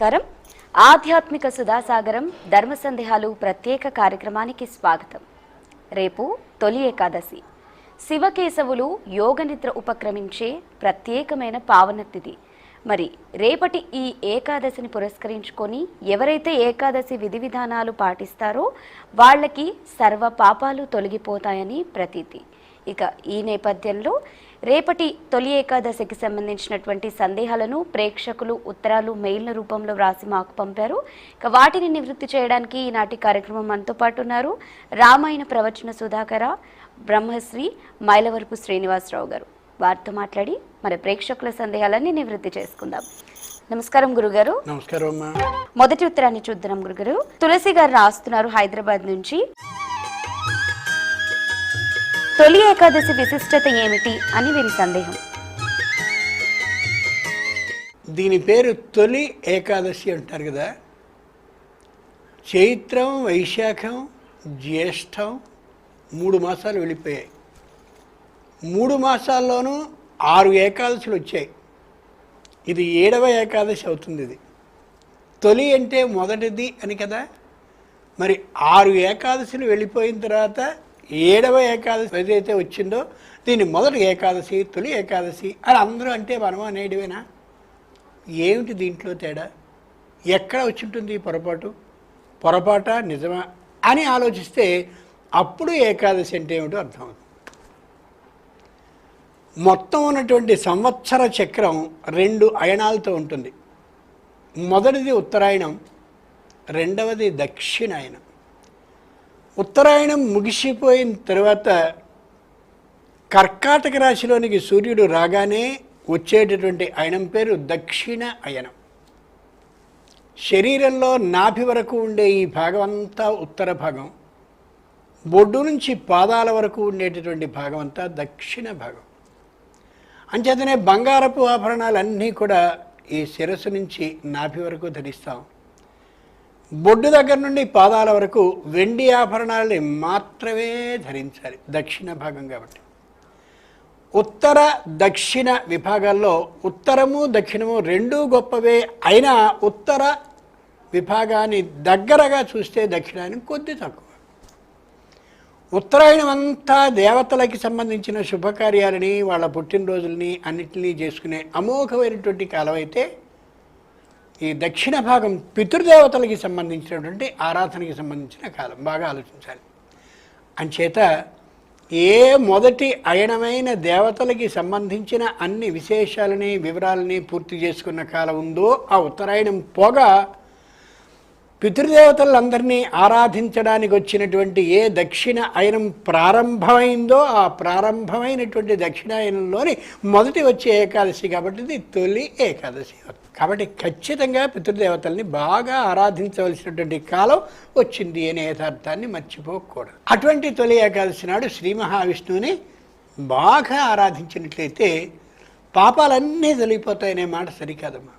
నమస్కారం. ఆధ్యాత్మిక సుధాసాగరం ధర్మ సందేహాలు ప్రత్యేక కార్యక్రమానికి స్వాగతం. రేపు తొలి ఏకాదశి. శివకేశవులు యోగనిద్ర ఉపక్రమించే ప్రత్యేకమైన పావనతిథి మరి రేపటి ఈ ఏకాదశిని పురస్కరించుకొని ఎవరైతే ఏకాదశి విధి విధానాలు పాటిస్తారో వాళ్ళకి సర్వ పాపాలు తొలగిపోతాయని ప్రతీతి. ఇక ఈ నేపథ్యంలో రేపటి తొలి ఏకాదశికి సంబంధించినటువంటి సందేహాలను ప్రేక్షకులు ఉత్తరాలు మెయిల్ రూపంలో వ్రాసి మాకు పంపారు. ఇక వాటిని నివృత్తి చేయడానికి ఈనాటి కార్యక్రమం మనతో పాటు ఉన్నారు రామాయణ ప్రవచన సుధాకర బ్రహ్మశ్రీ మైలవరపు శ్రీనివాసరావు గారు. వారితో మాట్లాడి మరి ప్రేక్షకుల సందేహాలన్నీ నివృత్తి చేసుకుందాం. నమస్కారం గురుగారు. నమస్కారం మొదటి ఉత్తరాన్ని చూద్దాం గురుగారు. తులసి గారు రాస్తున్నారు హైదరాబాద్ నుంచి. తొలి ఏకాదశి విశిష్టత ఏమిటి అని వీరి సందేహం. దీని పేరు తొలి ఏకాదశి అంటారు కదా. చైత్రం వైశాఖం జ్యేష్టం మూడు మాసాలు వెళ్ళిపోయాయి. మూడు మాసాల్లోనూ ఆరు ఏకాదశులు వచ్చాయి. ఇది ఏడవ ఏకాదశి అవుతుంది ఇది. తొలి అంటే మొదటిది అని కదా. మరి ఆరు ఏకాదశులు వెళ్ళిపోయిన తర్వాత ఏడవ ఏకాదశి ఏదైతే వచ్చిందో దీన్ని మొదటి ఏకాదశి తొలి ఏకాదశి అని అందరూ అంటే మనం అనేటివేనా? ఏమిటి దీంట్లో తేడా? ఎక్కడ వచ్చి ఉంటుంది పొరపాటు? పొరపాట? నిజమా? అని ఆలోచిస్తే అప్పుడు ఏకాదశి అంటే ఏమిటో అర్థమవుతుంది. మొత్తం ఉన్నటువంటి సంవత్సర చక్రం రెండు అయనాలతో ఉంటుంది. మొదటిది ఉత్తరాయణం రెండవది దక్షిణాయనం. ఉత్తరాయణం ముగిసిపోయిన తర్వాత కర్కాటక రాశిలోనికి సూర్యుడు రాగానే వచ్చేటటువంటి అయనం పేరు దక్షిణ అయనం. శరీరంలో నాభి వరకు ఉండే ఈ భాగం అంతా ఉత్తర భాగం. బొడ్డు నుంచి పాదాల వరకు ఉండేటటువంటి భాగం అంతా దక్షిణ భాగం. అంచేతనే బంగారపు ఆభరణాలన్నీ కూడా ఈ శిరస్సు నుంచి నాభి వరకు ధరిస్తాం. బొడ్డు దగ్గర నుండి పాదాల వరకు వెండి ఆభరణాలని మాత్రమే ధరించాలి దక్షిణ భాగం కాబట్టి. ఉత్తర దక్షిణ విభాగాల్లో ఉత్తరము దక్షిణము రెండూ గొప్పవే అయినా ఉత్తర విభాగాన్ని దగ్గరగా చూస్తే దక్షిణాయనం కొద్ది తక్కువ. ఉత్తరాయణం అంతా దేవతలకి సంబంధించిన శుభకార్యాలని వాళ్ళ పుట్టినరోజుల్ని అన్నిటినీ చేసుకునే అమోఘమైనటువంటి కాలం అయితే ఈ దక్షిణ భాగం పితృదేవతలకి సంబంధించినటువంటి ఆరాధనకి సంబంధించిన కాలం. బాగా ఆలోచించాలి. అంచేత ఏ మొదటి అయనమైన దేవతలకి సంబంధించిన అన్ని విశేషాలని వివరాలని పూర్తి చేసుకున్న కాలం ఉందో ఆ ఉత్తరాయణం పోగా పితృదేవతలందరినీ ఆరాధించడానికి వచ్చినటువంటి ఏ దక్షిణ అయనం ప్రారంభమైందో ఆ ప్రారంభమైనటువంటి దక్షిణాయనంలోని మొదటి వచ్చే ఏకాదశి కాబట్టి ఇది తొలి ఏకాదశి. కాబట్టి ఖచ్చితంగా పితృదేవతల్ని బాగా ఆరాధించవలసినటువంటి కాలం వచ్చింది అనే యథార్థాన్ని మర్చిపోకూడదు. అటువంటి తొలి ఏకాదశి నాడు శ్రీ మహావిష్ణువుని బాగా ఆరాధించినట్లయితే పాపాలన్నీ తొలగిపోతాయనే మాట సరికాదమ్మా.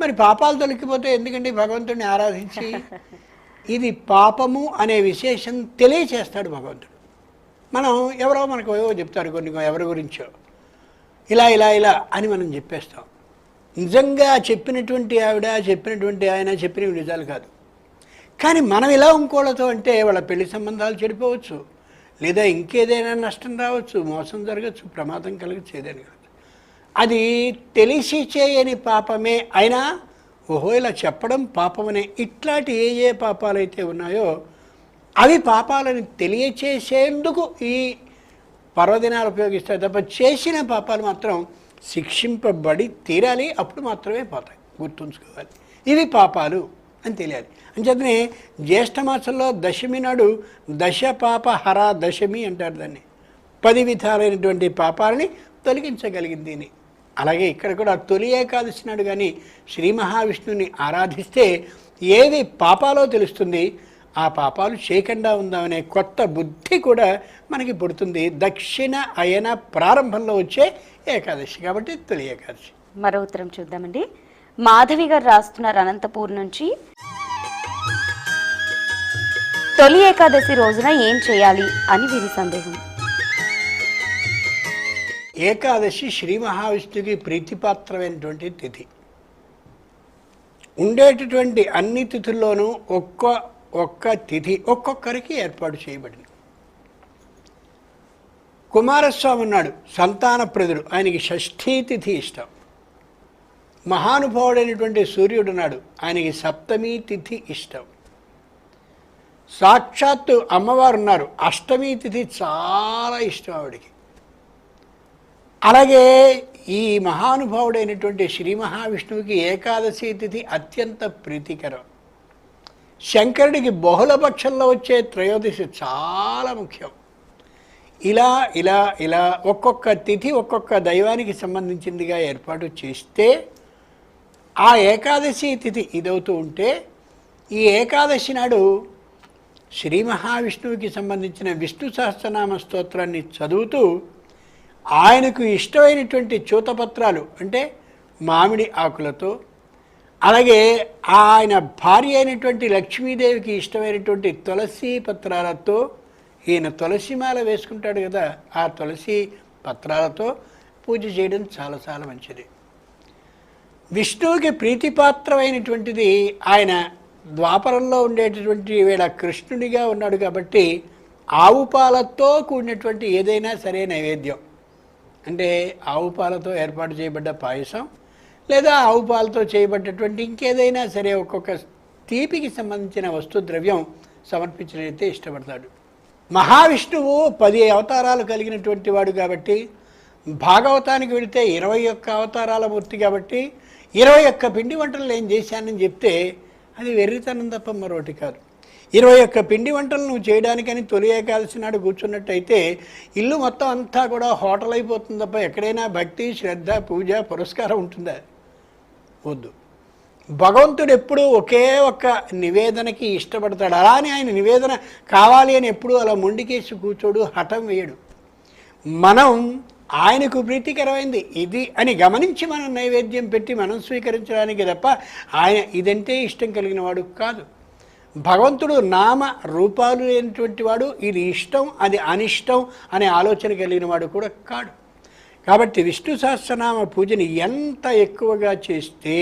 మరి పాపాలు తొలగిపోతే ఎందుకండి భగవంతుడిని ఆరాధించి? ఇది పాపము అనే విశేషం తెలియచేస్తాడు భగవంతుడు. మనం ఎవరో మనకు ఏవో చెప్తారు కొన్ని ఎవరి గురించో. ఇలా ఇలా ఇలా అని మనం చెప్పేస్తాం. నిజంగా చెప్పినటువంటి ఆవిడ చెప్పినటువంటి ఆయన చెప్పినవి నిజాలు కాదు. కానీ మనం ఇలా ఇంకోళ్ళతో అంటే వాళ్ళ పెళ్ళి సంబంధాలు చెడిపోవచ్చు. లేదా ఇంకేదైనా నష్టం రావచ్చు మోసం జరగచ్చు ప్రమాదం కలగచ్చు ఏదైనా కావచ్చు. అది తెలిసి చేయని పాపమే అయినా ఓహో ఇలా చెప్పడం పాపమనే. ఇట్లాంటి ఏ ఏ పాపాలైతే ఉన్నాయో అవి పాపాలని తెలియచేసేందుకు ఈ పర్వదినాలు ఉపయోగిస్తాయి తప్ప చేసిన పాపాలు మాత్రం శిక్షింపబడి తీరాలి అప్పుడు మాత్రమే పోతాయి. గుర్తుంచుకోవాలి. ఇవి పాపాలు అని తెలియాలి. అంచేతనే జ్యేష్ఠ మాసంలో దశమి నాడు దశ పాప హర దశమి అంటారు దాన్ని. పది విధాలైనటువంటి పాపాలని తొలగించగలిగింది అలాగే ఇక్కడ కూడా తొలి ఏకాదశి నాడు కానీ శ్రీ మహావిష్ణుని ఆరాధిస్తే ఏది పాపాలో తెలుస్తుంది? ఆ పాపాలు చేయకుండా ఉందామనే కొత్త బుద్ధి కూడా మనకి పుడుతుంది. దక్షిణ అయన ప్రారంభంలో వచ్చే ఏకాదశి కాబట్టి తొలి ఏకాదశి. మరో ఉత్తరం చూద్దామండి. మాధవి గారు రాస్తున్నారు అనంతపూర్ నుంచి తొలి ఏకాదశి రోజున ఏం చేయాలి అని వీరి సందేహం. ఏకాదశి శ్రీ మహావిష్ణువుకి ప్రీతిపాత్రమైనటువంటి తిథి. ఉండేటటువంటి అన్ని తిథుల్లోనూ ఒక్క ఒక్క తిథి ఒక్కొక్కరికి ఏర్పాటు చేయబడింది. కుమారస్వామి ఉన్నాడు సంతాన ప్రజుడు ఆయనకి షష్ఠీ తిథి ఇష్టం. మహానుభావుడైనటువంటి సూర్యుడు ఉన్నాడు ఆయనకి సప్తమి తిథి ఇష్టం. సాక్షాత్తు అమ్మవారు ఉన్నారు అష్టమి తిథి చాలా ఇష్టం ఆవిడికి. అలాగే ఈ మహానుభావుడైనటువంటి శ్రీ మహావిష్ణువుకి ఏకాదశి తిథి అత్యంత ప్రీతికరం. శంకరుడికి బహుళ పక్షంలో వచ్చే త్రయోదశి చాలా ముఖ్యం. ఇలా ఇలా ఇలా ఒక్కొక్క తిథి ఒక్కొక్క దైవానికి సంబంధించిందిగా ఏర్పాటు చేస్తే ఆ ఏకాదశి తిథి ఇదవుతూ ఉంటే ఈ ఏకాదశి నాడు శ్రీ మహావిష్ణువుకి సంబంధించిన విష్ణు సహస్రనామ స్తోత్రాన్ని చదువుతూ ఆయనకు ఇష్టమైనటువంటి చూతపత్రాలు అంటే మామిడి ఆకులతో అలాగే ఆయన భార్య అయినటువంటి లక్ష్మీదేవికి ఇష్టమైనటువంటి తులసి పత్రాలతో ఈయన తులసిమాల వేసుకుంటాడు కదా ఆ తులసి పత్రాలతో పూజ చేయడం చాలా చాలా మంచిది. విష్ణువుకి ప్రీతిపాత్రమైనటువంటిది ఆయన ద్వాపరంలో ఉండేటటువంటి వీళ్ళ కృష్ణుడిగా ఉన్నాడు కాబట్టి ఆవు పాలతో కూడినటువంటి ఏదైనా సరే నైవేద్యం. అంటే ఆవు పాలతో ఏర్పాటు చేయబడ్డ పాయసం లేదా ఆవు పాలతో చేయబడ్డటువంటి ఇంకేదైనా సరే ఒక్కొక్క తీపికి సంబంధించిన వస్తు ద్రవ్యం సమర్పించినైతే ఇష్టపడతాడు. మహావిష్ణువు పది అవతారాలు కలిగినటువంటి వాడు కాబట్టి భాగవతానికి వెళితే ఇరవై ఒక్క అవతారాల మూర్తి కాబట్టి ఇరవై ఒక్క పిండి వంటలు నేను చేశానని చెప్తే అది వెర్రితనం తప్ప మరొకటి కాదు. ఇరవై ఒక్క పిండి వంటలు నువ్వు చేయడానికని తొలి ఏకాదశి నాడు కూర్చున్నట్టయితే ఇల్లు మొత్తం అంతా కూడా హోటల్ అయిపోతుంది తప్ప ఎక్కడైనా భక్తి శ్రద్ధ పూజ పురస్కారం ఉంటుందా? వద్దు. భగవంతుడు ఎప్పుడూ ఒకే ఒక్క నివేదనకి ఇష్టపడతాడు. అలానే ఆయన నివేదన కావాలి అని ఎప్పుడూ అలా మొండికేసి కూర్చోడు హఠం వేయడు. మనం ఆయనకు ప్రీతికరమైంది ఇది అని గమనించి మనం నైవేద్యం పెట్టి మనం స్వీకరించడానికి తప్ప ఆయన ఇదంటే ఇష్టం కలిగిన వాడు కాదు. భగవంతుడు నామ రూపాలు లేనటువంటి వాడు ఇది ఇష్టం అది అనిష్టం అనే ఆలోచన కలిగిన వాడు కూడా కాడు. కాబట్టి విష్ణు సహస్రనామ పూజని ఎంత ఎక్కువగా చేస్తే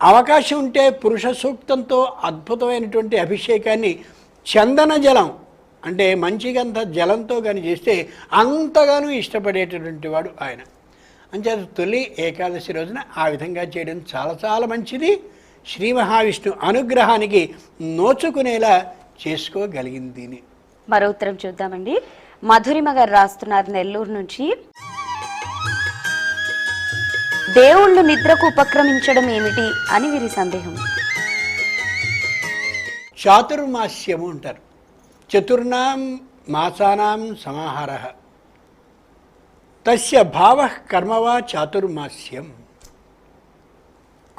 అవకాశం ఉంటే పురుష సూక్తంతో అద్భుతమైనటువంటి అభిషేకాన్ని చందన జలం అంటే మంచిగంత జలంతో కానీ చేస్తే అంతగానూ ఇష్టపడేటటువంటి వాడు ఆయన. అంచేత తొలి ఏకాదశి రోజున ఆ విధంగా చేయడం చాలా చాలా మంచిది. శ్రీ మహావిష్ణు అనుగ్రహానికి నోచుకునేలా చేసుకోగలిగింది మరో ఉత్తరం చూద్దామండి. మధురిమ గారు రాస్తున్నారు నెల్లూరు నుంచి. దేవుళ్ళు నిద్రకు ఉపక్రమించడం ఏమిటి అని వీరి సందేహం. చాతుర్మాస్యము అంటారు. చతుర్నాం మాసానాం సమాహార. తస్య భావ కర్మవా చాతుర్మాస్యం.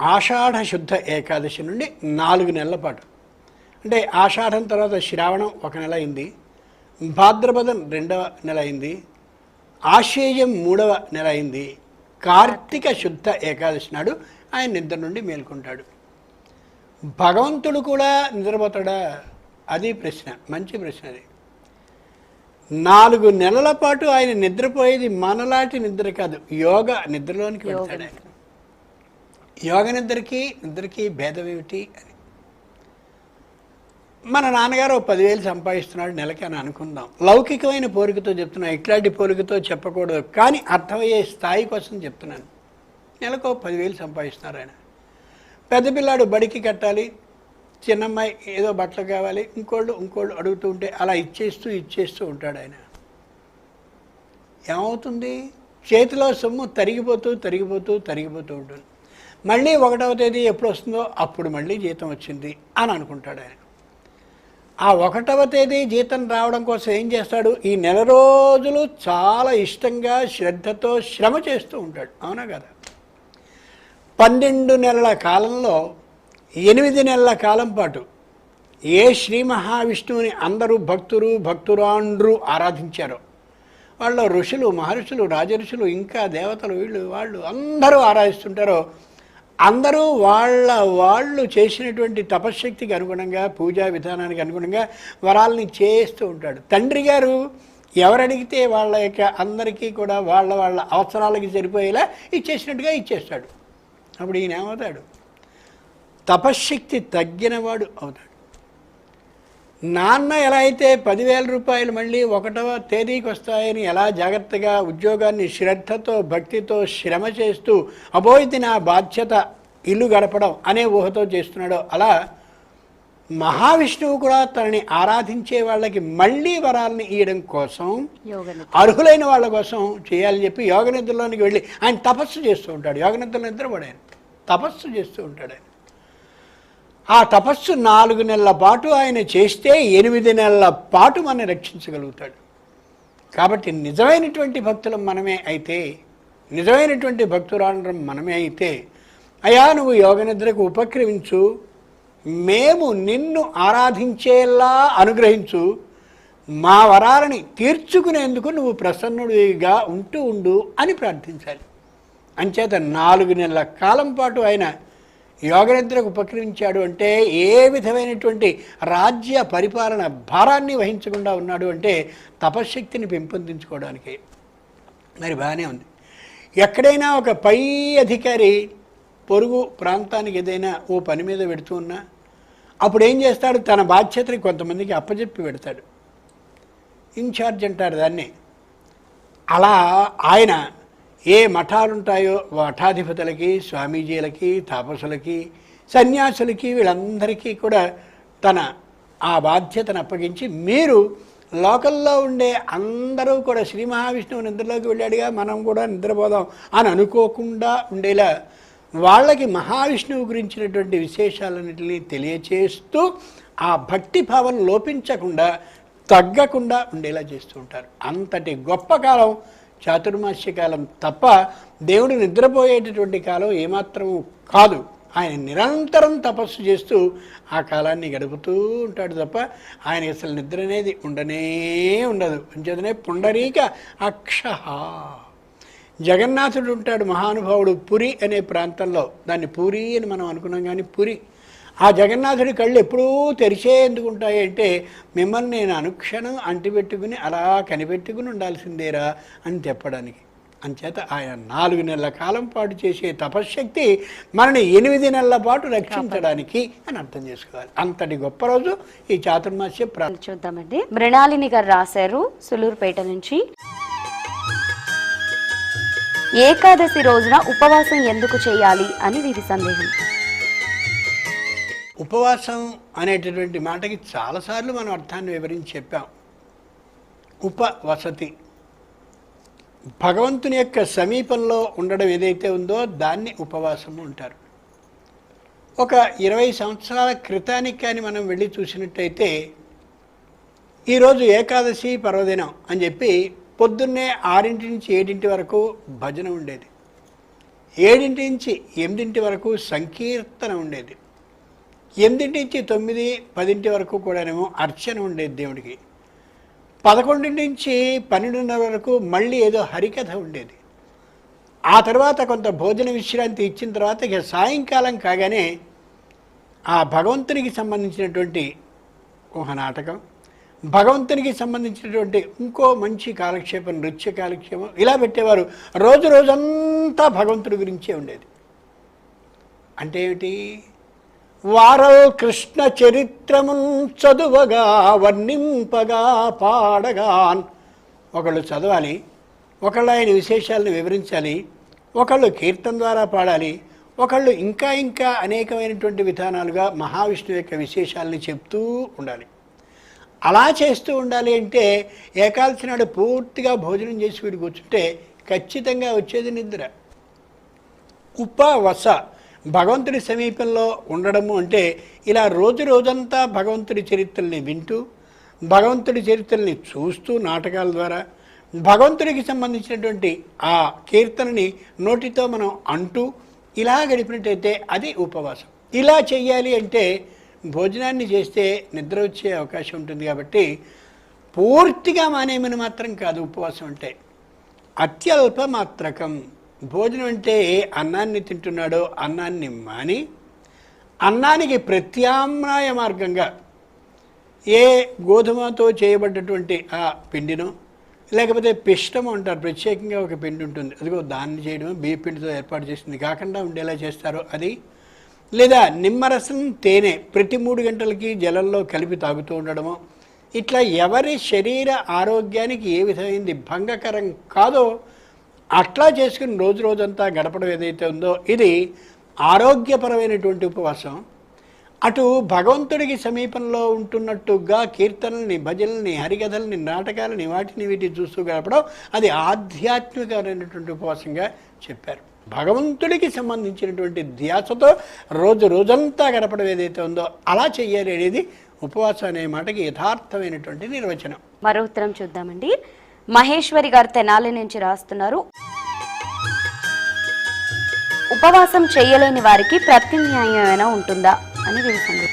ఆషాఢ శుద్ధ ఏకాదశి నుండి నాలుగు నెలల పాటు. అంటే ఆషాఢం తర్వాత శ్రావణం ఒక నెల అయింది. భాద్రపదం రెండవ నెల అయింది ఆశ్వేయం మూడవ నెల అయింది కార్తీక శుద్ధ ఏకాదశి నాడు ఆయన నిద్ర నుండి మేల్కొంటాడు. భగవంతుడు కూడా నిద్రపోతాడా? అది ప్రశ్న. మంచి ప్రశ్న అది. నాలుగు నెలల పాటు ఆయన నిద్రపోయేది మనలాంటి నిద్ర కాదు. యోగ నిద్రలోనికి వెళ్తాడు ఆయన. యోగ నిద్రకి నిద్రకి భేదం ఏమిటి అని మన నాన్నగారు పదివేలు సంపాదిస్తున్నాడు నెలకి అని అనుకుందాం. లౌకికమైన పోలికతో చెప్తున్నా ఇట్లాంటి పోలికతో చెప్పకూడదు. కానీ అర్థమయ్యే స్థాయి కోసం చెప్తున్నాను. నెలకు పదివేలు సంపాదిస్తున్నారు ఆయన. పెద్ద పిల్లాడు బడికి కట్టాలి చిన్నమ్మాయి ఏదో బట్టలు కావాలి ఇంకోళ్ళు ఇంకోళ్ళు అడుగుతూ ఉంటే అలా ఇచ్చేస్తూ ఇచ్చేస్తూ ఉంటాడు ఆయన. ఏమవుతుంది? చేతిలో సొమ్ము తరిగిపోతూ తరిగిపోతూ తరిగిపోతూ ఉంటుంది. మళ్ళీ ఒకటవ తేదీ ఎప్పుడు వస్తుందో అప్పుడు మళ్ళీ జీతం వచ్చింది అని అనుకుంటాడు ఆయన. ఆ ఒకటవ తేదీ జీతం రావడం కోసం ఏం చేస్తాడు? ఈ నెల రోజులు చాలా ఇష్టంగా శ్రద్ధతో శ్రమ చేస్తూ ఉంటాడు. అవునా కదా? పన్నెండు నెలల కాలంలో ఎనిమిది నెలల కాలం పాటు ఏ శ్రీ మహావిష్ణువుని అందరూ భక్తులు భక్తురాండ్రు ఆరాధించారో వాళ్ళ ఋషులు మహర్షులు రాజఋషులు ఇంకా దేవతలు వీళ్ళు వాళ్ళు అందరూ ఆరాధిస్తుంటారో అందరూ వాళ్ళ వాళ్ళు చేసినటువంటి తపశ్శక్తికి అనుగుణంగా పూజా విధానానికి అనుగుణంగా వరాలని చేస్తూ ఉంటాడు. తండ్రి గారు ఎవరడిగితే వాళ్ళ యొక్క అందరికీ కూడా వాళ్ళ వాళ్ళ అవసరాలకి సరిపోయేలా ఇచ్చేసినట్టుగా ఇచ్చేస్తాడు. అప్పుడు ఈయన ఏమవుతాడు తపశ్శక్తి తగ్గినవాడు అవుతాడు. నాన్న ఎలా అయితే పదివేల రూపాయలు మళ్ళీ ఒకటవ తేదీకి వస్తాయని ఎలా జాగ్రత్తగా ఉద్యోగాన్ని శ్రద్ధతో భక్తితో శ్రమ చేస్తూ అబోయిది నా బాధ్యత ఇల్లు గడపడం అనే ఊహతో చేస్తున్నాడో అలా మహావిష్ణువు కూడా తనని ఆరాధించే వాళ్ళకి మళ్ళీ వరాలని ఇవ్వడం కోసం అర్హులైన వాళ్ళ కోసం చేయాలని చెప్పి యోగ నిద్రలోనికి వెళ్ళి ఆయన తపస్సు చేస్తూ ఉంటాడు. యోగ నిద్రలో నిద్రపడు తపస్సు చేస్తూ ఉంటాడు ఆయన. ఆ తపస్సు నాలుగు నెలల పాటు ఆయన చేస్తే ఎనిమిది నెలల పాటు మనం రక్షించగలుగుతాడు. కాబట్టి నిజమైనటువంటి భక్తులం మనమే అయితే నిజమైనటువంటి భక్తురాండ్రం మనమే అయితే అయా నువ్వు యోగ నిద్రకు ఉపక్రమించు మేము నిన్ను ఆరాధించేలా అనుగ్రహించు మా వరాలని తీర్చుకునేందుకు నువ్వు ప్రసన్నుడిగా ఉంటూ ఉండు అని ప్రార్థించాలి. అంచేత నాలుగు నెలల కాలం పాటు ఆయన యోగనిద్రకు ఉపక్రమించాడు అంటే ఏ విధమైనటువంటి రాజ్య పరిపాలన భారాన్ని వహించకుండా ఉన్నాడు అంటే తపశ్శక్తిని పెంపొందించుకోవడానికి. మరి బాగానే ఉంది. ఎక్కడైనా ఒక పై అధికారి పొరుగు ప్రాంతానికి ఏదైనా ఓ పని మీద పెడుతూ ఉన్నా అప్పుడు ఏం చేస్తాడు? తన బాధ్యతని కొంతమందికి అప్పజెప్పి పెడతాడు. ఇన్ఛార్జ్ అంటారు దాన్ని. అలా ఆయన ఏ మఠాలు ఉంటాయో మఠాధిపతులకి స్వామీజీలకి తాపసులకి సన్యాసులకి వీళ్ళందరికీ కూడా తన ఆ బాధ్యతను అప్పగించి మీరు లోకల్లో ఉండే అందరూ కూడా శ్రీ మహావిష్ణువు నిద్రలోకి వెళ్ళాడుగా మనం కూడా నిద్రపోదాం అని అనుకోకుండా ఉండేలా వాళ్ళకి మహావిష్ణువు గురించినటువంటి విశేషాలన్నింటినీ తెలియచేస్తూ ఆ భక్తి భావం లోపించకుండా తగ్గకుండా ఉండేలా చేస్తూ ఉంటారు. అంతటి గొప్ప కాలం చాతుర్మాస్య కాలం తప్ప దేవుడు నిద్రపోయేటటువంటి కాలం ఏమాత్రము కాదు. ఆయన నిరంతరం తపస్సు చేస్తూ ఆ కాలాన్ని గడుపుతూ ఉంటాడు తప్ప ఆయన అసలు నిద్ర అనేది ఉండనే ఉండదు. అంచేతనే పుండరీక అక్ష జగన్నాథుడు ఉంటాడు మహానుభావుడు పురి అనే ప్రాంతంలో. దాన్ని పూరి అని మనం అనుకున్నాం కానీ పురి. ఆ జగన్నాథుడి కళ్ళు ఎప్పుడూ తెరిచే ఎందుకు అంటే మిమ్మల్ని నేను అనుక్షణం అంటిపెట్టుకుని అలా కనిపెట్టుకుని ఉండాల్సిందేరా అని చెప్పడానికి. అంచేత ఆయన నాలుగు నెలల కాలం పాటు చేసే తపశ్శక్తి మనని ఎనిమిది నెలల పాటు రక్షించడానికి అని అర్థం చేసుకోవాలి. అంతటి గొప్ప రోజు ఈ చాతుర్మాస్య ప్రా చూద్దామండి. మృణాలిని గారు రాశారు సులూరుపేట నుంచి. ఏకాదశి రోజున ఉపవాసం ఎందుకు చేయాలి అని వీరి సందేహం. ఉపవాసం అనేటటువంటి మాటకి చాలాసార్లు మనం అర్థాన్ని వివరించి చెప్పాం. ఉపవసతి. భగవంతుని యొక్క సమీపంలో ఉండడం ఏదైతే ఉందో దాన్ని ఉపవాసము అంటారు. ఒక ఇరవై సంవత్సరాల క్రితానికి కానీ మనం వెళ్ళి చూసినట్టయితే ఈరోజు ఏకాదశి పర్వదినం అని చెప్పి పొద్దున్నే ఆరింటి నుంచి ఏడింటి వరకు భజన ఉండేది. ఏడింటి నుంచి ఎనిమిదింటి వరకు సంకీర్తన ఉండేది. ఎనిమిది నుంచి తొమ్మిది పదింటి వరకు కూడానేమో అర్చన ఉండేది దేవుడికి. పదకొండింటి నుంచి పన్నెండున్నర వరకు మళ్ళీ ఏదో హరికథ ఉండేది. ఆ తర్వాత కొంత భోజన విశ్రాంతి ఇచ్చిన తర్వాత ఇక సాయంకాలం కాగానే ఆ భగవంతునికి సంబంధించినటువంటి ఒక నాటకం భగవంతునికి సంబంధించినటువంటి ఇంకో మంచి కాలక్షేపం నృత్య కాలక్షేపం ఇలా పెట్టేవారు. రోజు రోజంతా భగవంతుడి గురించే ఉండేది. అంటే ఏమిటి? వారల్ కృష్ణ చరిత్రమున్ చదువగా వర్ణింపగా పాడగాన్. ఒకళ్ళు చదవాలి ఒకళ్ళు ఆయన విశేషాలను వివరించాలి ఒకళ్ళు కీర్తన ద్వారా పాడాలి ఒకళ్ళు ఇంకా ఇంకా అనేకమైనటువంటి విధానాలుగా మహావిష్ణువు యొక్క విశేషాలని చెప్తూ ఉండాలి. అలా చేస్తూ ఉండాలి అంటే ఏకాదశి నాడు పూర్తిగా భోజనం చేసి వీడు కూర్చుంటే ఖచ్చితంగా వచ్చేది నిద్ర. ఉపవస భగవంతుడి సమీపంలో ఉండడము అంటే ఇలా రోజు రోజంతా భగవంతుడి చరిత్రల్ని వింటూ భగవంతుడి చరిత్రల్ని చూస్తూ నాటకాల ద్వారా భగవంతుడికి సంబంధించినటువంటి ఆ కీర్తనని నోటితో మనం అంటూ ఇలా గడిపినట్టయితే అది ఉపవాసం. ఇలా చెయ్యాలి అంటే భోజనాన్ని చేస్తే నిద్ర వచ్చే అవకాశం ఉంటుంది కాబట్టి పూర్తిగా మానేమని మాత్రం కాదు ఉపవాసం అంటే అత్యల్ప మాత్రకం భోజనం అంటే ఏ అన్నాన్ని తింటున్నాడో అన్నాన్ని మాని అన్నానికి ప్రత్యామ్నాయ మార్గంగా ఏ గోధుమతో చేయబడ్డటువంటి ఆ పిండినో లేకపోతే పిష్టము అంటారు ప్రత్యేకంగా ఒక పిండి ఉంటుంది. అదిగో దాన్ని చేయడం బియ్య పిండితో ఏర్పాటు చేసింది. కాకుండా ఉండేలా చేస్తారు అది? లేదా నిమ్మరసం తేనె ప్రతి మూడు గంటలకి జలంలో కలిపి తాగుతూ ఉండడము? ఇట్లా ఎవరి శరీర ఆరోగ్యానికి ఏ విధమైనది భంగకరం కాదో అట్లా చేసుకుని రోజు రోజంతా గడపడం ఏదైతే ఉందో ఇది ఆరోగ్యపరమైనటువంటి ఉపవాసం. అటు భగవంతుడికి సమీపంలో ఉంటున్నట్టుగా కీర్తనల్ని భజనల్ని హరికథల్ని నాటకాలని వాటిని వీటిని చూస్తూ గడపడం అది ఆధ్యాత్మికమైనటువంటి ఉపవాసంగా చెప్పారు. భగవంతుడికి సంబంధించినటువంటి ధ్యాసతో రోజు రోజంతా గడపడం ఏదైతే ఉందో అలా చెయ్యాలి అనేది ఉపవాసం అనే మాటకి యథార్థమైనటువంటి నిర్వచనం. మరో ఉత్తరం చూద్దామండి. మహేశ్వరి గారు తెనాలి నుంచి రాస్తున్నారు. ఉపవాసం చేయలేని వారికి ప్రత్యామ్నాయం ఉంటుందా అని వీరి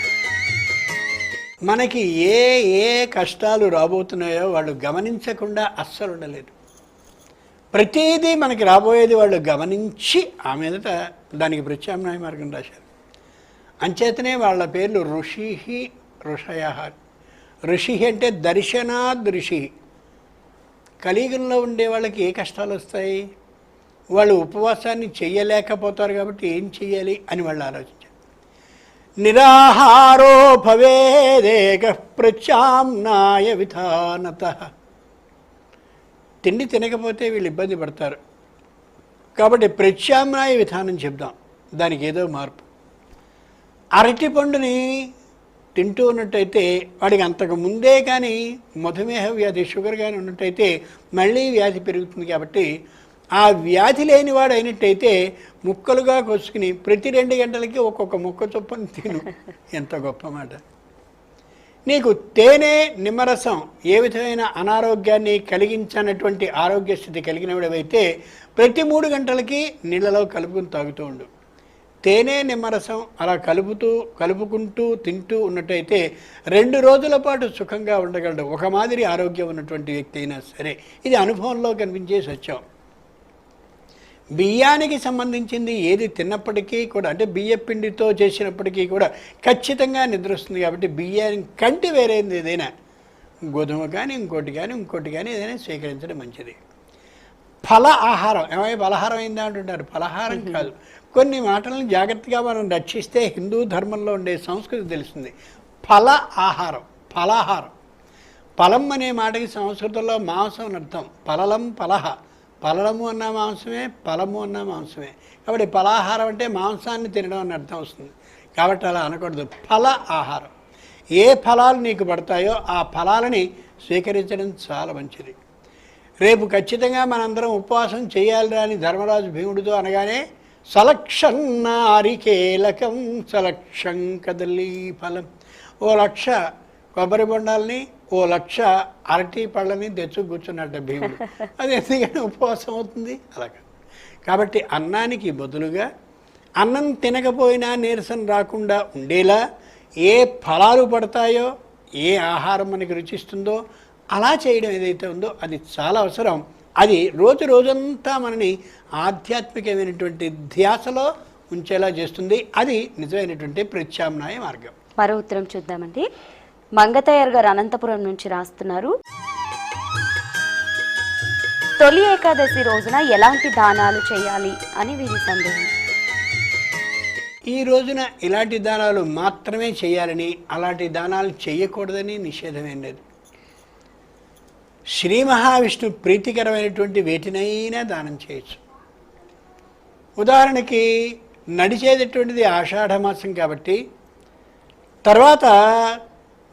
మనకి ఏ ఏ కష్టాలు రాబోతున్నాయో వాళ్ళు గమనించకుండా అస్సలు ఉండలేదు. ప్రతిదీ మనకి రాబోయేది వాళ్ళు గమనించి ఆ మీదట దానికి ప్రత్యామ్నాయ మార్గం రాశారు. అంచేతనే వాళ్ళ పేర్లు ఋషి ఋషయ. ఋషి అంటే దర్శనాద్ ఋషి కలియుగంలో ఉండే వాళ్ళకి ఏ కష్టాలు వస్తాయి? వాళ్ళు ఉపవాసాన్ని చెయ్యలేకపోతారు కాబట్టి ఏం చెయ్యాలి అని వాళ్ళు ఆలోచించారు. నిరాహారో భవేదేక ప్రత్యామ్నాయ విధానత. తిండి తినకపోతే వీళ్ళు ఇబ్బంది పడతారు. కాబట్టి ప్రత్యామ్నాయ విధానం చెప్దాం. దానికి ఏదో మార్పు. అరటి పండుని తింటూ ఉన్నట్టయితే వాడికి అంతకు ముందే కానీ మధుమేహ వ్యాధి షుగర్ కానీ ఉన్నట్టయితే మళ్ళీ వ్యాధి పెరుగుతుంది కాబట్టి ఆ వ్యాధి లేనివాడు అయినట్టయితే ముక్కలుగా కొసుకుని ప్రతి రెండు గంటలకి ఒక్కొక్క ముక్క చొప్పున తిను. ఎంత గొప్ప మాట. నీకు తేనె నిమ్మరసం ఏ విధమైన అనారోగ్యాన్ని కలిగించనటువంటి ఆరోగ్య స్థితి కలిగినవిడవైతే ప్రతి మూడు గంటలకి నీళ్ళలో కలుపుకుని తాగుతూ ఉండు. తేనె నిమ్మరసం అలా కలుపుతూ కలుపుకుంటూ తింటూ ఉన్నట్టయితే రెండు రోజుల పాటు సుఖంగా ఉండగలడు. ఒక మాదిరి ఆరోగ్యం ఉన్నటువంటి వ్యక్తి అయినా సరే. ఇది అనుభవంలో కనిపించే సత్యం బియ్యానికి సంబంధించింది ఏది తిన్నప్పటికీ కూడా అంటే బియ్య పిండితో చేసినప్పటికీ కూడా ఖచ్చితంగా నిద్ర వస్తుంది కాబట్టి బియ్యానికి కంటి వేరేది ఏదైనా గోధుమ కానీ ఇంకోటి కానీ ఇంకోటి కానీ ఏదైనా స్వీకరించడం మంచిది. ఫల ఆహారం. ఏమై ఫలహారం అయిందా అంటుంటారు ఫలహారం కాదు. కొన్ని మాటలను జాగ్రత్తగా మనం రక్షిస్తే హిందూ ధర్మంలో ఉండే సంస్కృతి తెలుస్తుంది. ఫల ఆహారం ఫలాహారం. ఫలం అనే మాటకి సంస్కృతంలో మాంసం అని అర్థం. ఫలలం ఫలహ. ఫలము అన్న మాంసమే ఫలము అన్న మాంసమే. కాబట్టి ఫలాహారం అంటే మాంసాన్ని తినడం అని అర్థం వస్తుంది. కాబట్టి అలా అనకూడదు. ఫల ఆహారం. ఏ ఫలాలు నీకు పడతాయో ఆ ఫలాలని స్వీకరించడం చాలా మంచిది. రేపు ఖచ్చితంగా మనందరం ఉపవాసం చేయాలి రాని ధర్మరాజు భీముడితో అనగానే సలక్షన్నారికేలకం సలక్షం కదలీ ఫలం ఓ లక్ష కొబ్బరి బొండాలని ఓ లక్ష అరటి పళ్ళని తెచ్చు కూర్చున్నట్ట భీముడు అది ఎందుకని ఉపవాసం అవుతుంది అలాగా కాబట్టి అన్నానికి బదులుగా అన్నం తినకపోయినా నీరసం రాకుండా ఉండేలా ఏ ఫలాలు పడతాయో ఏ ఆహారం మనకి రుచిస్తుందో అలా చేయడం ఏదైతే ఉందో అది చాలా అవసరం. అది రోజు రోజంతా మనని ఆధ్యాత్మికమైనటువంటి ధ్యాసలో ఉంచేలా చేస్తుంది. అది నిజమైనటువంటి ప్రత్యామ్నాయ మార్గం. మరో ఉత్తరం చూద్దామండి. మంగతయ్యర్ గారు అనంతపురం నుంచి రాస్తున్నారు. తొలి ఏకాదశి రోజున ఎలాంటి దానాలు చేయాలి అని వీరి సందేహం. ఈ రోజున ఇలాంటి దానాలు మాత్రమే చేయాలని అలాంటి దానాలు చేయకూడదని నిషేధమేం లేదు. శ్రీ మహావిష్ణు ప్రీతికరమైనటువంటి వేటినైనా దానం చేయొచ్చు. ఉదాహరణకి నడిచేటటువంటిది ఆషాఢమాసం కాబట్టి తర్వాత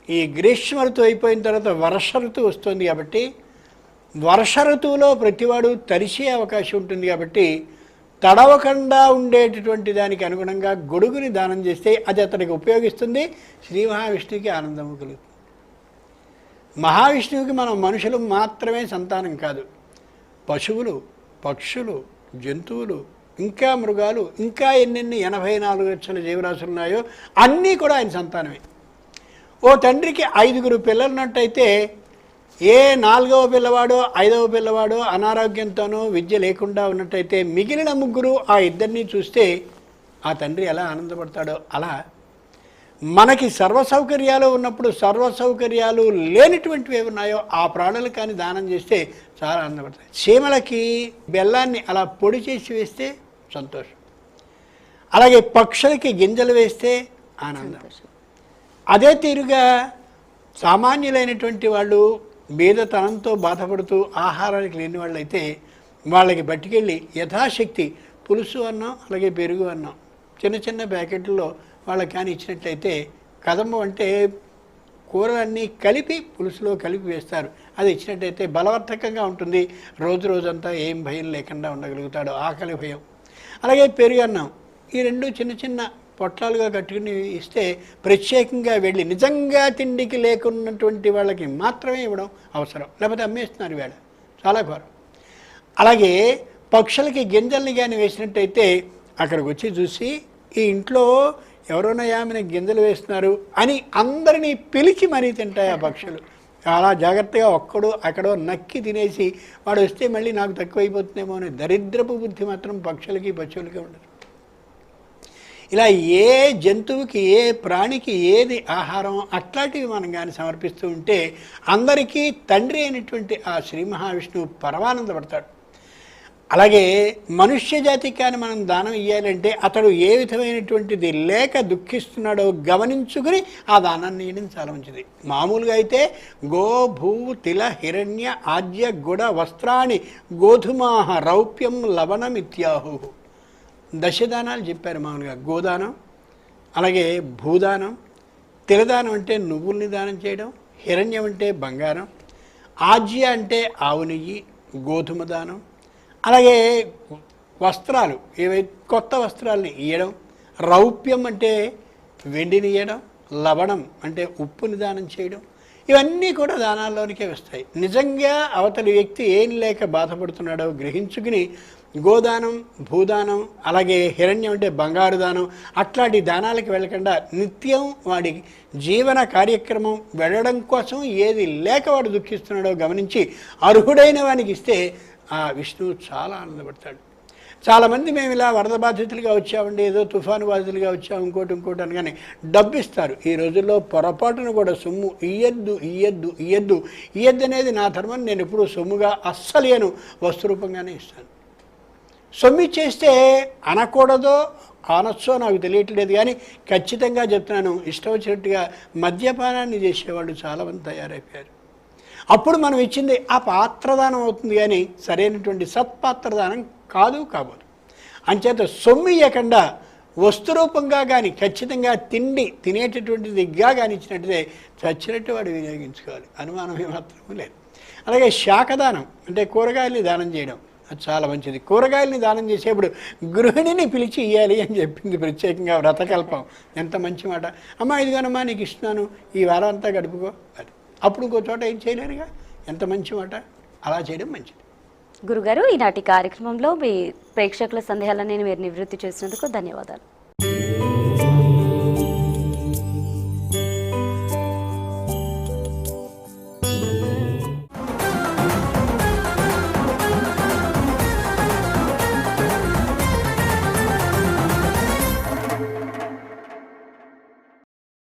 ఈ గ్రీష్మ ఋతువు అయిపోయిన తర్వాత వర్ష ఋతువు వస్తుంది కాబట్టి వర్ష ఋతువులో ప్రతివాడు తరిచే అవకాశం ఉంటుంది కాబట్టి తడవకుండా ఉండేటటువంటి దానికి అనుగుణంగా గొడుగుని దానం చేస్తే అది అతనికి ఉపయోగిస్తుంది శ్రీ మహావిష్ణుకి ఆనందము కలుగుతుంది. మహావిష్ణువుకి మనం మనుషులు మాత్రమే సంతానం కాదు. పశువులు పక్షులు జంతువులు ఇంకా మృగాలు ఇంకా ఎన్నెన్ని ఎనభై నాలుగు లక్షల జీవరాశులు ఉన్నాయో అన్నీ కూడా ఆయన సంతానమే. ఓ తండ్రికి ఐదుగురు పిల్లలున్నట్టయితే ఏ నాలుగవ పిల్లవాడో ఐదవ పిల్లవాడో అనారోగ్యంతోనో విద్య లేకుండా ఉన్నట్టయితే మిగిలిన ముగ్గురు ఆ ఇద్దరిని చూస్తే ఆ తండ్రి ఎలా ఆనందపడతాడో అలా మనకి సర్వ సౌకర్యాలు ఉన్నప్పుడు సర్వ సౌకర్యాలు లేనిటువంటివి ఏవి ఉన్నాయో ఆ ప్రాణులు కానీ దానం చేస్తే చాలా ఆనందపడతాయి చీమలకి బెల్లాన్ని అలా పొడి చేసి వేస్తే సంతోషం. అలాగే పక్షులకి గింజలు వేస్తే ఆనందం. అదే తీరుగా సామాన్యులైనటువంటి వాళ్ళు బీదతనంతో బాధపడుతూ ఆహారానికి లేని వాళ్ళైతే వాళ్ళకి పట్టుకెళ్ళి యథాశక్తి పులుసు అన్నం అలాగే పెరుగు అన్నం చిన్న చిన్న ప్యాకెట్లలో వాళ్ళకి కానీ ఇచ్చినట్లయితే కదమ్మ అంటే కూరలన్నీ కలిపి పులుసులో కలిపి వేస్తారు. అది ఇచ్చినట్టయితే బలవర్ధకంగా ఉంటుంది. రోజు రోజంతా ఏం భయం లేకుండా ఉండగలుగుతాడు. ఆకలి భయం. అలాగే పెరుగు అన్నం. ఈ రెండు చిన్న చిన్న పొట్లాలుగా కట్టుకుని ఇస్తే ప్రత్యేకంగా వెళ్ళి నిజంగా తిండికి లేకున్నటువంటి వాళ్ళకి మాత్రమే ఇవ్వడం అవసరం. లేకపోతే అమ్మేస్తున్నారు వేళ. చాలా ఘోరం. అలాగే పక్షులకి గింజల్ని కానీ వేసినట్టయితే అక్కడికి వచ్చి చూసి ఈ ఇంట్లో ఎవరైనా ఆమెను గింజలు వేస్తున్నారు అని అందరినీ పిలిచి మరీ తింటాయి ఆ పక్షులు చాలా జాగ్రత్తగా ఒక్కడు అక్కడో నక్కి తినేసి వాడు వస్తే మళ్ళీ నాకు తక్కువైపోతుందేమో అని దరిద్రపు బుద్ధి మాత్రం పక్షులకి పశువులకి ఉండదు. ఇలా ఏ జంతువుకి ఏ ప్రాణికి ఏది ఆహారం అట్లాంటివి మనం కానీ సమర్పిస్తూ ఉంటే అందరికీ తండ్రి అయినటువంటి ఆ శ్రీ మహావిష్ణువు పరమానందపడతాడు. అలాగే మనుష్య జాతికి కానీ మనం దానం ఇవ్వాలంటే అతడు ఏ విధమైనటువంటిది లేక దుఃఖిస్తున్నాడో గమనించుకుని ఆ దానాన్ని ఇవ్వడం చాలా మంచిది. మామూలుగా అయితే గో భూ తిల హిరణ్య ఆద్య గుడ వస్త్రాన్ని గోధుమాహ రౌప్యం లవణమిత్యాహు దశదానాలు చెప్పారు మామూలుగా. గోదానం అలాగే భూదానం తిలదానం అంటే నువ్వుల్ని దానం చేయడం హిరణ్యం అంటే బంగారం ఆజ్య అంటే ఆవు నెయ్యి గోధుమ దానం అలాగే వస్త్రాలు ఏవై కొత్త వస్త్రాలని ఇవ్వడం రౌప్యం అంటే వెండిని ఇవ్వడం లవణం అంటే ఉప్పుని దానం చేయడం ఇవన్నీ కూడా దానాల్లోనికే వస్తాయి. నిజంగా అవతలి వ్యక్తి ఏం లేక బాధపడుతున్నాడో గ్రహించుకుని గోదానం భూదానం అలాగే హిరణ్యం అంటే బంగారు దానం అట్లాంటి దానాలకు వెళ్ళకుండా నిత్యం వాడి జీవన కార్యక్రమం వెళ్ళడం కోసం ఏది లేక వాడు దుఃఖిస్తున్నాడో గమనించి అర్హుడైన వానికి ఇస్తే ఆ విష్ణువు చాలా ఆనందపడతాడు. చాలామంది మేము ఇలా వరద బాధితులుగా వచ్చామండి ఏదో తుఫాను బాధితులుగా వచ్చాము ఇంకోటి ఇంకోటి అనగానే డబ్బు ఇస్తారు ఈ రోజుల్లో పొరపాటును కూడా సొమ్ము ఇయ్యద్దు ఇయ్యద్దు ఇయ్యద్దు. ఇయ్యద్దు అనేది నా ధర్మం నేను ఎప్పుడూ సొమ్ముగా అస్సలేను వస్తురూపంగానే ఇస్తాను. సొమ్ము ఇచ్చేస్తే అనకూడదో అనొచ్చో నాకు తెలియట్లేదు కానీ ఖచ్చితంగా చెప్తున్నాను ఇష్టం వచ్చినట్టుగా మద్యపానాన్ని చేసేవాళ్ళు చాలామంది తయారైపోయారు. అప్పుడు మనం ఇచ్చింది ఆ పాత్రదానం అవుతుంది కానీ సరైనటువంటి సత్పాత్రదానం కాదు కాబోదు అంచేత సొమ్ము ఇవ్వకుండా వస్తురూపంగా కానీ ఖచ్చితంగా తిండి తినేటటువంటిదిగా కానీ ఇచ్చినట్టుదే చచ్చినట్టు వాడు వినియోగించుకోవాలి. అనుమానం ఏమాత్రం లేదు. అలాగే శాఖదానం అంటే కూరగాయల్ని దానం చేయడం అది చాలా మంచిది. కూరగాయల్ని దానం చేసేప్పుడు గృహిణిని పిలిచి ఇవ్వాలి అని చెప్పింది ప్రత్యేకంగా వ్రతకల్పం. ఎంత మంచి మాట. అమ్మ ఇదిగోనమ్మా నీకు ఇస్తున్నాను. ఈ వారం అంతా గడుపుకో. అది. అప్పుడు ఇంకో చోట ఏం చేయలేరుగా ఎంత మంచి మాట? అలా చేయడం మంచిది. గురుగారు ఈనాటి కార్యక్రమంలో మీ ప్రేక్షకుల సందేహాలను నేను మీరు నివృత్తి చేసినందుకు ధన్యవాదాలు.